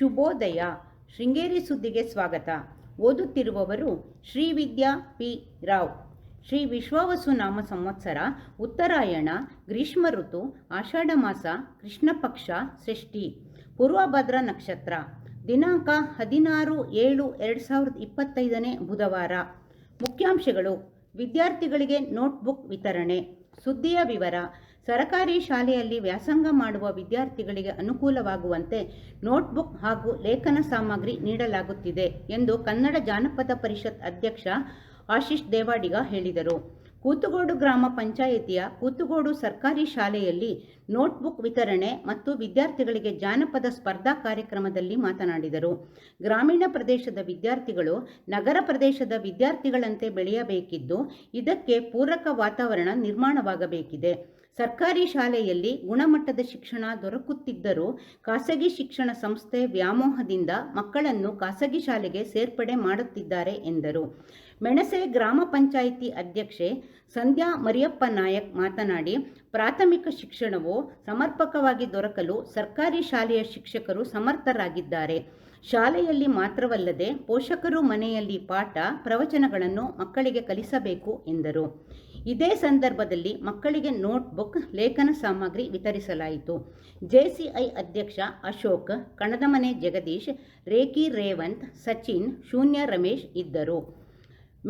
ಶುಭೋದಯ. ಶೃಂಗೇರಿ ಸುದ್ದಿಗೆ ಸ್ವಾಗತ. ಓದುತ್ತಿರುವವರು ಶ್ರೀ ವಿದ್ಯಾ ಪಿ. ರಾವ್. ಶ್ರೀ ವಿಶ್ವವಸು ನಾಮ ಸಂವತ್ಸರ, ಉತ್ತರಾಯಣ, ಗ್ರೀಷ್ಮ ಋತು, ಆಷಾಢ ಮಾಸ, ಕೃಷ್ಣ ಪಕ್ಷ, ಷಷ್ಠಿ ಪೂರ್ವಭದ್ರ ನಕ್ಷತ್ರ, ದಿನಾಂಕ ಹದಿನಾರು ಏಳು ಎರಡು ಸಾವಿರದ ಇಪ್ಪತ್ತೈದನೇ ಬುಧವಾರ. ಮುಖ್ಯಾಂಶಗಳು, ವಿದ್ಯಾರ್ಥಿಗಳಿಗೆ ನೋಟ್ಬುಕ್ ವಿತರಣೆ, ಸುದ್ದಿಯ ವಿವರ ಸರಕಾರಿ ಶಾಲೆಯಲ್ಲಿ ವ್ಯಾಸಂಗ ಮಾಡುವ ವಿದ್ಯಾರ್ಥಿಗಳಿಗೆ ಅನುಕೂಲವಾಗುವಂತೆ ನೋಟ್ಬುಕ್ ಹಾಗೂ ಲೇಖನ ಸಾಮಗ್ರಿ ನೀಡಲಾಗುತ್ತಿದೆ ಎಂದು ಕನ್ನಡ ಜಾನಪದ ಪರಿಷತ್ ಅಧ್ಯಕ್ಷ ಆಶೀಶ್ ದೇವಾಡಿಗ ಹೇಳಿದರು. ಕೂತುಗೋಡು ಗ್ರಾಮ ಪಂಚಾಯಿತಿಯ ಕೂತುಗೋಡು ಸರ್ಕಾರಿ ಶಾಲೆಯಲ್ಲಿ ನೋಟ್ಬುಕ್ ವಿತರಣೆ ಮತ್ತು ವಿದ್ಯಾರ್ಥಿಗಳಿಗೆ ಜಾನಪದ ಸ್ಪರ್ಧಾ ಕಾರ್ಯಕ್ರಮದಲ್ಲಿ ಮಾತನಾಡಿದರು. ಗ್ರಾಮೀಣ ಪ್ರದೇಶದ ವಿದ್ಯಾರ್ಥಿಗಳು ನಗರ ಪ್ರದೇಶದ ವಿದ್ಯಾರ್ಥಿಗಳಂತೆ ಬೆಳೆಯಬೇಕಿದ್ದು, ಇದಕ್ಕೆ ಪೂರಕ ವಾತಾವರಣ ನಿರ್ಮಾಣವಾಗಬೇಕಿದೆ. ಸರ್ಕಾರಿ ಶಾಲೆಯಲ್ಲಿ ಗುಣಮಟ್ಟದ ಶಿಕ್ಷಣ ದೊರಕುತ್ತಿದ್ದರೂ, ಖಾಸಗಿ ಶಿಕ್ಷಣ ಸಂಸ್ಥೆ ವ್ಯಾಮೋಹದಿಂದ ಮಕ್ಕಳನ್ನು ಖಾಸಗಿ ಶಾಲೆಗೆ ಸೇರ್ಪಡೆ ಮಾಡುತ್ತಿದ್ದಾರೆ ಎಂದರು. ಮೆಣಸೆ ಗ್ರಾಮ ಪಂಚಾಯಿತಿ ಅಧ್ಯಕ್ಷೆ ಸಂಧ್ಯಾ ಮರಿಯಪ್ಪ ನಾಯಕ್ ಮಾತನಾಡಿ, ಪ್ರಾಥಮಿಕ ಸಮರ್ಪಕವಾಗಿ ದೊರಕಲು ಸರ್ಕಾರಿ ಶಾಲೆಯ ಶಿಕ್ಷಕರು ಸಮರ್ಥರಾಗಿದ್ದಾರೆ. ಶಾಲೆಯಲ್ಲಿ ಮಾತ್ರವಲ್ಲದೆ ಪೋಷಕರು ಮನೆಯಲ್ಲಿ ಪಾಠ, ಪ್ರವಚನಗಳನ್ನು ಮಕ್ಕಳಿಗೆ ಕಲಿಸಬೇಕು ಎಂದರು. ಇದೇ ಸಂದರ್ಭದಲ್ಲಿ ಮಕ್ಕಳಿಗೆ ನೋಟ್ಬುಕ್, ಲೇಖನ ಸಾಮಗ್ರಿ ವಿತರಿಸಲಾಯಿತು. ಜೆಸಿಐ ಅಧ್ಯಕ್ಷ ಅಶೋಕ್ ಕಣದಮನೆ ಜಗದೀಶ್, ರೇಖಿ ರೇವಂತ್, ಸಚಿನ್, ಶೂನ್ಯ ರಮೇಶ್ ಇದ್ದರು.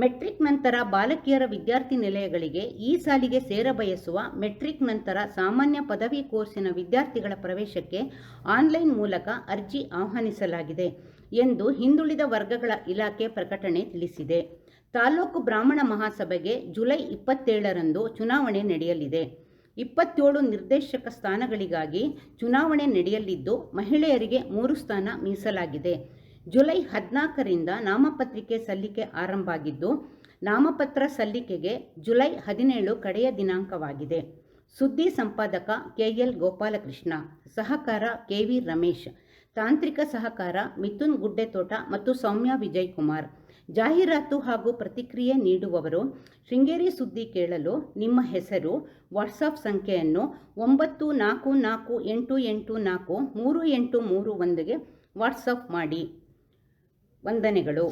ಮೆಟ್ರಿಕ್ ನಂತರ ಬಾಲಕಿಯರ ವಿದ್ಯಾರ್ಥಿ ನಿಲಯಗಳಿಗೆ ಈ ಸಾಲಿಗೆ ಸೇರಬಯಸುವ ಮೆಟ್ರಿಕ್ ನಂತರ ಸಾಮಾನ್ಯ ಪದವಿ ಕೋರ್ಸಿನ ವಿದ್ಯಾರ್ಥಿಗಳ ಪ್ರವೇಶಕ್ಕೆ ಆನ್ಲೈನ್ ಮೂಲಕ ಅರ್ಜಿ ಆಹ್ವಾನಿಸಲಾಗಿದೆ ಎಂದು ಹಿಂದುಳಿದ ವರ್ಗಗಳ ಇಲಾಖೆ ಪ್ರಕಟಣೆ ತಿಳಿಸಿದೆ. ತಾಲೂಕು ಬ್ರಾಹ್ಮಣ ಮಹಾಸಭೆಗೆ ಜುಲೈ ಇಪ್ಪತ್ತೇಳರಂದು ಚುನಾವಣೆ ನಡೆಯಲಿದೆ. ಇಪ್ಪತ್ತೇಳು ನಿರ್ದೇಶಕ ಸ್ಥಾನಗಳಿಗಾಗಿ ಚುನಾವಣೆ ನಡೆಯಲಿದ್ದು ಮಹಿಳೆಯರಿಗೆ ಮೂರು ಸ್ಥಾನ ಮೀಸಲಾಗಿದೆ. ಜುಲೈ ಹದಿನಾಲ್ಕರಿಂದ ನಾಮಪತ್ರಿಕೆ ಸಲ್ಲಿಕೆ ಆರಂಭ ಆಗಿದ್ದು ನಾಮಪತ್ರ ಸಲ್ಲಿಕೆಗೆ ಜುಲೈ ಹದಿನೇಳು ಕಡೆಯ ದಿನಾಂಕವಾಗಿದೆ. ಸುದ್ದಿ ಸಂಪಾದಕ ಕೆಎಲ್ ಗೋಪಾಲಕೃಷ್ಣ, ಸಹಕಾರ ಕೆವಿ ರಮೇಶ್, ತಾಂತ್ರಿಕ ಸಹಕಾರ ಮಿಥುನ್ ಗುಡ್ಡೆತೋಟ ಮತ್ತು ಸೌಮ್ಯ ವಿಜಯ್ ಕುಮಾರ್ ಜಾಹೀರಾತು ಹಾಗೂ ಪ್ರತಿಕ್ರಿಯೆ ನೀಡುವವರು ಶೃಂಗೇರಿ ಸುದ್ದಿ ಕೇಳಲು ನಿಮ್ಮ ಹೆಸರು, ವಾಟ್ಸಪ್ ಸಂಖ್ಯೆಯನ್ನು ಒಂಬತ್ತು ನಾಲ್ಕು ನಾಲ್ಕು ಎಂಟು ಎಂಟು ನಾಲ್ಕು ಮೂರು ಎಂಟು ಮೂರು ಒಂದಿಗೆ ವಾಟ್ಸಪ್ ಮಾಡಿ. ವಂದನೆಗಳು.